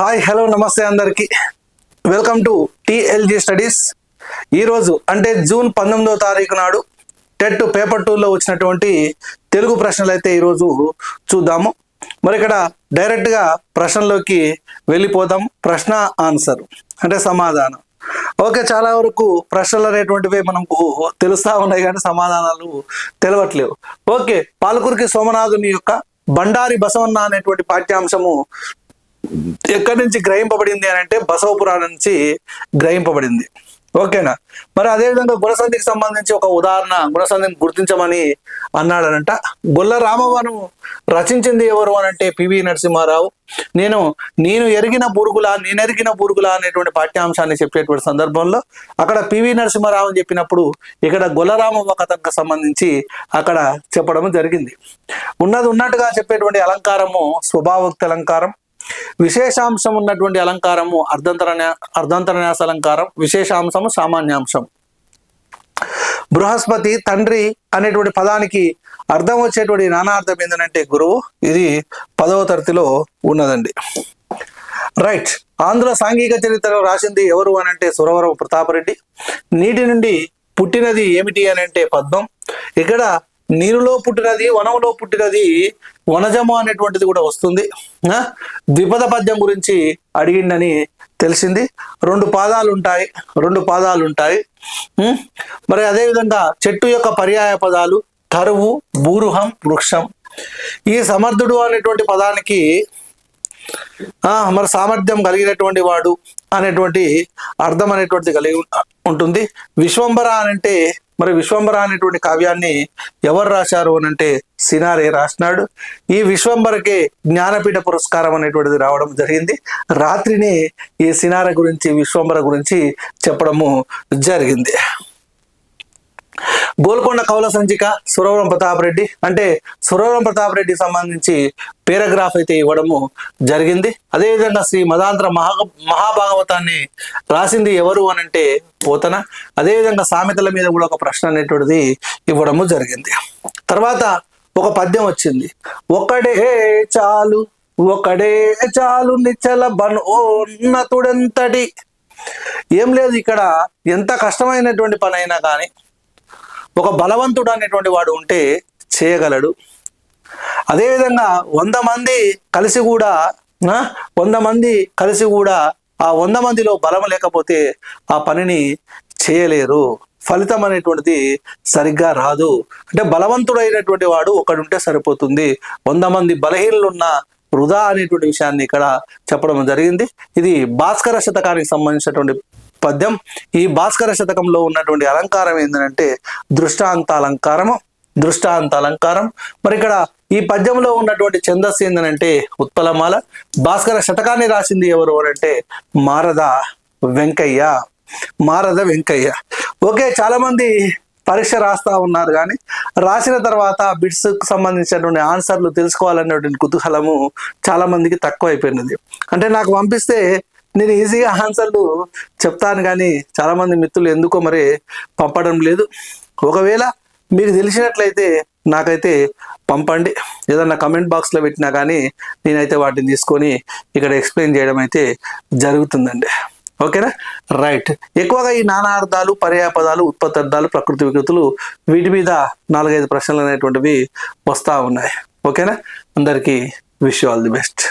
Hi hello నమస్తే అందరికి. Welcome to టిఎల్జి studies ఈరోజు అంటే జూన్ పంతొమ్మిదవ తారీఖు నాడు టెట్ పేపర్ టూలో వచ్చినటువంటి తెలుగు ప్రశ్నలు అయితే ఈరోజు చూద్దాము. మరి ఇక్కడ డైరెక్ట్గా ప్రశ్నలోకి వెళ్ళిపోదాం. ప్రశ్న ఆన్సర్ అంటే సమాధానం. ఓకే చాలా వరకు ప్రశ్నలు అనేటువంటివి మనకు తెలుస్తా ఉన్నాయి కానీ సమాధానాలు తెలవట్లేవు. ఓకే పాలకూరికి సోమనాథుని యొక్క బండారి బసవన్న అనేటువంటి పాఠ్యాంశము ఎక్కడి నుంచి గ్రహింపబడింది అని అంటే బసవ పురాణం నుంచి గ్రహింపబడింది. ఓకేనా? మరి అదేవిధంగా గుణసంధికి సంబంధించి ఒక ఉదాహరణ గుణసంధిని గుర్తించమని అన్నాడనంట. గొల్ల రామవను రచించింది ఎవరు అని అంటే పివి నరసింహారావు. నేను నేను ఎరిగిన బూరుగుల నేను ఎరిగిన బూరుగుల అనేటువంటి పాఠ్యాంశాన్ని చెప్పేటువంటి సందర్భంలో అక్కడ పివి నరసింహారావు అని చెప్పినప్పుడు ఇక్కడ గొల్లరామవ్వ కథకు సంబంధించి అక్కడ చెప్పడం జరిగింది. ఉన్నది ఉన్నట్టుగా చెప్పేటువంటి అలంకారము స్వభావోక్తి అలంకారం విశేషాంశం ఉన్నటువంటి అలంకారము అర్ధంతర అర్ధంతరన్యాస అలంకారం విశేషాంశము సామాన్యాంశం. బృహస్పతి తండ్రి అనేటువంటి పదానికి అర్థం వచ్చేటువంటి నానార్థం ఏంటంటే గురువు ఇది పదవ తరగతిలో ఉన్నదండి. రైట్. ఆంధ్ర సాంఘిక చరిత్రలో రాసింది ఎవరు అని అంటే సురవరం ప్రతాపరెడ్డి. నీటి నుండి పుట్టినది ఏమిటి అని అంటే పద్మం. ఇక్కడ నీరులో పుట్టినది వనంలో పుట్టినది వనజము అనేటువంటిది కూడా వస్తుంది. ఆ? ద్విపద పద్యం గురించి అడిగిండని తెలిసింది. రెండు పాదాలు ఉంటాయి రెండు పాదాలు ఉంటాయి మరి అదేవిధంగా చెట్టు యొక్క పర్యాయ పదాలు తరువు భూరుహం వృక్షం. ఈ సమర్థుడు అనేటువంటి పదానికి ఆ మరి సామర్థ్యం కలిగినటువంటి వాడు అనేటువంటి అర్థం అనేటువంటిది కలిగి ఉంటుంది. విశ్వంబర అని అంటే మరి విశ్వంబర అనేటువంటి కావ్యాన్ని ఎవరు రాశారు అని అంటే సినారే రాసినాడు. ఈ విశ్వంబరకే జ్ఞానపీఠ పురస్కారం అనేటువంటిది రావడం జరిగింది. రాత్రిని ఈ సినార గురించి విశ్వంబర గురించి చెప్పడము జరిగింది. గోల్కొండ కౌల సంచిక సురవరం ప్రతాప్ రెడ్డి. అంటే సురవరం ప్రతాప్ రెడ్డి సంబంధించి పేరాగ్రాఫ్ అయితే ఇవ్వడము జరిగింది. అదేవిధంగా శ్రీ మదాంధ్ర మహా మహాభాగవతాన్ని రాసింది ఎవరు అని అంటే పోతన. అదేవిధంగా సామెతల మీద కూడా ఒక ప్రశ్న అనేటువంటిది ఇవ్వడము జరిగింది. తర్వాత ఒక పద్యం వచ్చింది. ఒకడే చాలు ఒకడే చాలు నిచ్చల బన్ ఏం లేదు ఇక్కడ ఎంత కష్టమైనటువంటి పని అయినా కానీ ఒక బలవంతుడు అనేటువంటి వాడు ఉంటే చేయగలడు. అదేవిధంగా వంద మంది కలిసి కూడా వంద మంది కలిసి కూడా ఆ వంద మందిలో బలం లేకపోతే ఆ పనిని చేయలేరు. ఫలితం అనేటువంటిది సరిగ్గా రాదు. అంటే బలవంతుడైనటువంటి వాడు ఒకడుంటే సరిపోతుంది. వంద మంది బలహీనులున్న వృధా అనేటువంటి విషయాన్ని ఇక్కడ చెప్పడం జరిగింది. ఇది భాస్కర శతకానికి సంబంధించినటువంటి పద్యం ఈ భాస్కర శతకంలో ఉన్నటువంటి అలంకారం ఏంటంటే దృష్టాంత అలంకారము దృష్టాంత అలంకారం. మరి ఇక్కడ ఈ పద్యంలో ఉన్నటువంటి ఛందస్సు ఏంటంటే ఉత్పలమాల. భాస్కర శతకాన్ని రాసింది ఎవరు అంటే మారద వెంకయ్య మారద వెంకయ్య. ఓకే చాలా మంది పరీక్ష రాస్తా ఉన్నారు కానీ రాసిన తర్వాత బిట్స్కు సంబంధించినటువంటి ఆన్సర్లు తెలుసుకోవాలనేటువంటి కుతూహలము చాలా మందికి తక్కువ అయిపోయినది అంటే నాకు పంపిస్తే నేను ఈజీగా ఆన్సర్లు చెప్తాను కానీ చాలా మంది మిత్రులు ఎందుకో మరి పంపడం లేదు. ఒకవేళ మీకు తెలిసినట్లయితే నాకైతే పంపండి. ఏదన్నా కమెంట్ బాక్స్లో పెట్టినా కానీ నేనైతే వాటిని తీసుకొని ఇక్కడ ఎక్స్ప్లెయిన్ చేయడం అయితే జరుగుతుందండి. ఓకేనా? రైట్ ఎక్కువగా ఈ నానార్థాలు పర్యాపదాలు ఉత్పత్తార్థాలు ప్రకృతి వికృతులు వీటి మీద నాలుగైదు ప్రశ్నలు అనేటువంటివి వస్తూ ఉన్నాయి. ఓకేనా? అందరికీ విష్ ఆల్ ది బెస్ట్.